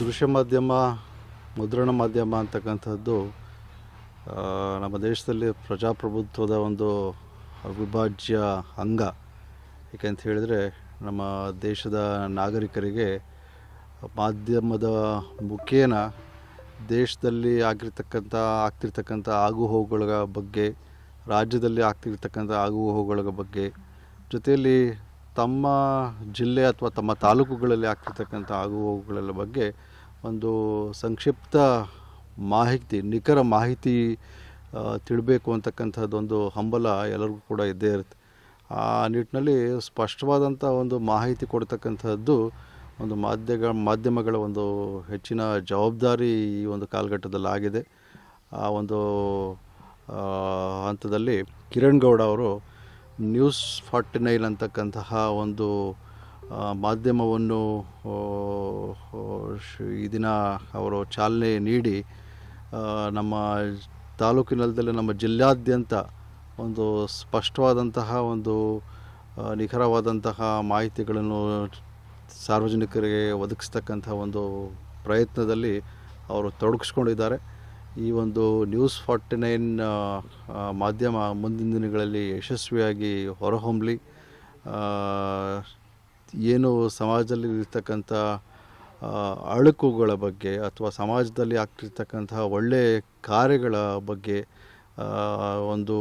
ದೃಶ್ಯ ಮಾಧ್ಯಮ, ಮುದ್ರಣ ಮಾಧ್ಯಮ ಅಂತಕ್ಕಂಥದ್ದು ನಮ್ಮ ದೇಶದಲ್ಲಿ ಪ್ರಜಾಪ್ರಭುತ್ವದ ಒಂದು ಅವಿಭಾಜ್ಯ ಅಂಗ. ಏಕೆಂತ ಹೇಳಿದರೆ ನಮ್ಮ ದೇಶದ ನಾಗರಿಕರಿಗೆ ಮಾಧ್ಯಮದ ಮುಖೇನ ದೇಶದಲ್ಲಿ ಆಗಿರ್ತಕ್ಕಂಥ, ಆಗ್ತಿರ್ತಕ್ಕಂಥ ಆಗುಹೋಗುಗಳ ಬಗ್ಗೆ, ರಾಜ್ಯದಲ್ಲಿ ಆಗ್ತಿರ್ತಕ್ಕಂಥ ಆಗುಹೋಗುಗಳ ಬಗ್ಗೆ, ಜೊತೆಯಲ್ಲಿ ತಮ್ಮ ಜಿಲ್ಲೆ ಅಥವಾ ತಮ್ಮ ತಾಲೂಕುಗಳಲ್ಲಿ ಆಗ್ತಿರ್ತಕ್ಕಂಥ ಆಗುಹೋಗುಗಳ ಬಗ್ಗೆ ಒಂದು ಸಂಕ್ಷಿಪ್ತ ಮಾಹಿತಿ, ನಿಖರ ಮಾಹಿತಿ ತಿಳಬೇಕು ಅಂತಕ್ಕಂಥದ್ದೊಂದು ಹಂಬಲ ಎಲ್ಲರಿಗೂ ಕೂಡ ಇದ್ದೇ ಇರುತ್ತೆ. ಆ ನಿಟ್ಟಿನಲ್ಲಿ ಸ್ಪಷ್ಟವಾದಂಥ ಒಂದು ಮಾಹಿತಿ ಕೊಡ್ತಕ್ಕಂಥದ್ದು ಒಂದು ಮಾಧ್ಯಮ ಮಾಧ್ಯಮಗಳ ಒಂದು ಹೆಚ್ಚಿನ ಜವಾಬ್ದಾರಿ ಈ ಒಂದು ಕಾಲಘಟ್ಟದಲ್ಲಿ ಆಗಿದೆ. ಆ ಒಂದು ಹಂತದಲ್ಲಿ ಕಿರಣ್ ಗೌಡ ಅವರು ನ್ಯೂಸ್ ಫಾರ್ಟಿ ನೈನ್ ಅಂತಕ್ಕಂತಹ ಒಂದು ಮಾಧ್ಯಮವನ್ನು ಈ ದಿನ ಅವರು ಚಾಲನೆ ನೀಡಿ ನಮ್ಮ ತಾಲೂಕಿನಲ್ಲದೆ ನಮ್ಮ ಜಿಲ್ಲಾದ್ಯಂತ ಒಂದು ಸ್ಪಷ್ಟವಾದಂತಹ ಒಂದು ನಿಖರವಾದಂತಹ ಮಾಹಿತಿಗಳನ್ನು ಸಾರ್ವಜನಿಕರಿಗೆ ಒದಗಿಸ್ತಕ್ಕಂಥ ಒಂದು ಪ್ರಯತ್ನದಲ್ಲಿ ಅವರು ತೊಡಗಿಸ್ಕೊಂಡಿದ್ದಾರೆ. ಈ ಒಂದು ನ್ಯೂಸ್ ಫಾರ್ಟಿ ನೈನ್ ಮಾಧ್ಯಮ ಮುಂದಿನ ದಿನಗಳಲ್ಲಿ ಯಶಸ್ವಿಯಾಗಿ ಹೊರಹೊಮ್ಮಲಿ ಏನು ಸಮಾಜದಲ್ಲಿ ಇರ್ತಕ್ಕಂಥ ಅಳುಕುಗಳ ಬಗ್ಗೆ ಅಥವಾ ಸಮಾಜದಲ್ಲಿ ಆಗ್ತಿರ್ತಕ್ಕಂತಹ ಒಳ್ಳೆಯ ಕಾರ್ಯಗಳ ಬಗ್ಗೆ ಒಂದು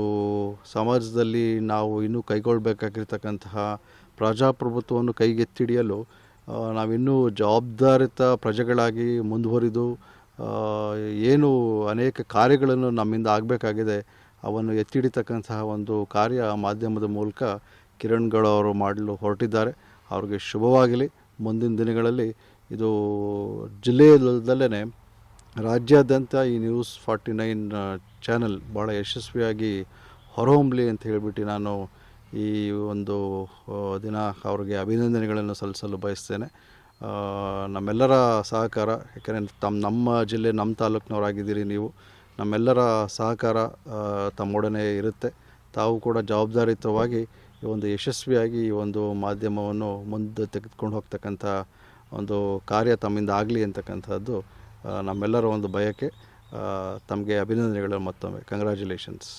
ಸಮಾಜದಲ್ಲಿ ನಾವು ಇನ್ನೂ ಕೈಗೊಳ್ಳಬೇಕಾಗಿರ್ತಕ್ಕಂತಹ ಪ್ರಜಾಪ್ರಭುತ್ವವನ್ನು ಕೈಗೆತ್ತಿಡಿಯಲು ನಾವಿನ್ನೂ ಜವಾಬ್ದಾರಿತ ಪ್ರಜೆಗಳಾಗಿ ಮುಂದುವರಿದು ಏನು ಅನೇಕ ಕಾರ್ಯಗಳನ್ನು ನಮ್ಮಿಂದ ಆಗಬೇಕಾಗಿದೆ. ಅವನ್ನು ಎತ್ತಿಡಿತಕ್ಕಂತಹ ಒಂದು ಕಾರ್ಯ ಮಾಧ್ಯಮದ ಮೂಲಕ ಕಿರಣ್ಗಳು ಅವರು ಮಾಡಲು ಹೊರಟಿದ್ದಾರೆ. ಅವ್ರಿಗೆ ಶುಭವಾಗಲಿ. ಮುಂದಿನ ದಿನಗಳಲ್ಲಿ ಇದು ಜಿಲ್ಲೆಯಲ್ಲದಲ್ಲೇ ರಾಜ್ಯಾದ್ಯಂತ ಈ ನ್ಯೂಸ್ ಫಾರ್ಟಿ ನೈನ್ ಚಾನಲ್ ಭಾಳ ಯಶಸ್ವಿಯಾಗಿ ಹೊರಹೊಮ್ಮಲಿ ಅಂತ ಹೇಳಿಬಿಟ್ಟು ನಾನು ಈ ಒಂದು ದಿನ ಅವ್ರಿಗೆ ಅಭಿನಂದನೆಗಳನ್ನು ಸಲ್ಲಿಸಲು ಬಯಸ್ತೇನೆ. ನಮ್ಮೆಲ್ಲರ ಸಹಕಾರ, ಯಾಕೆಂದರೆ ತಮ್ಮ ನಮ್ಮ ಜಿಲ್ಲೆ ನಮ್ಮ ತಾಲೂಕಿನವರಾಗಿದ್ದೀರಿ ನೀವು. ನಮ್ಮೆಲ್ಲರ ಸಹಕಾರ ತಮ್ಮೊಡನೆ ಇರುತ್ತೆ. ತಾವು ಕೂಡ ಜವಾಬ್ದಾರಿಯುತವಾಗಿ ಈ ಒಂದು ಯಶಸ್ವಿಯಾಗಿ ಈ ಒಂದು ಮಾಧ್ಯಮವನ್ನು ಮುಂದೆ ತೆಗೆದುಕೊಂಡು ಹೋಗ್ತಕ್ಕಂಥ ಒಂದು ಕಾರ್ಯ ತಮ್ಮಿಂದ ಆಗಲಿ ಅಂತಕ್ಕಂಥದ್ದು ನಮ್ಮೆಲ್ಲರ ಒಂದು ಬಯಕೆ. ತಮಗೆ ಅಭಿನಂದನೆಗಳು ಮತ್ತೊಮ್ಮೆ. ಕಂಗ್ರ್ಯಾಚುಲೇಷನ್ಸ್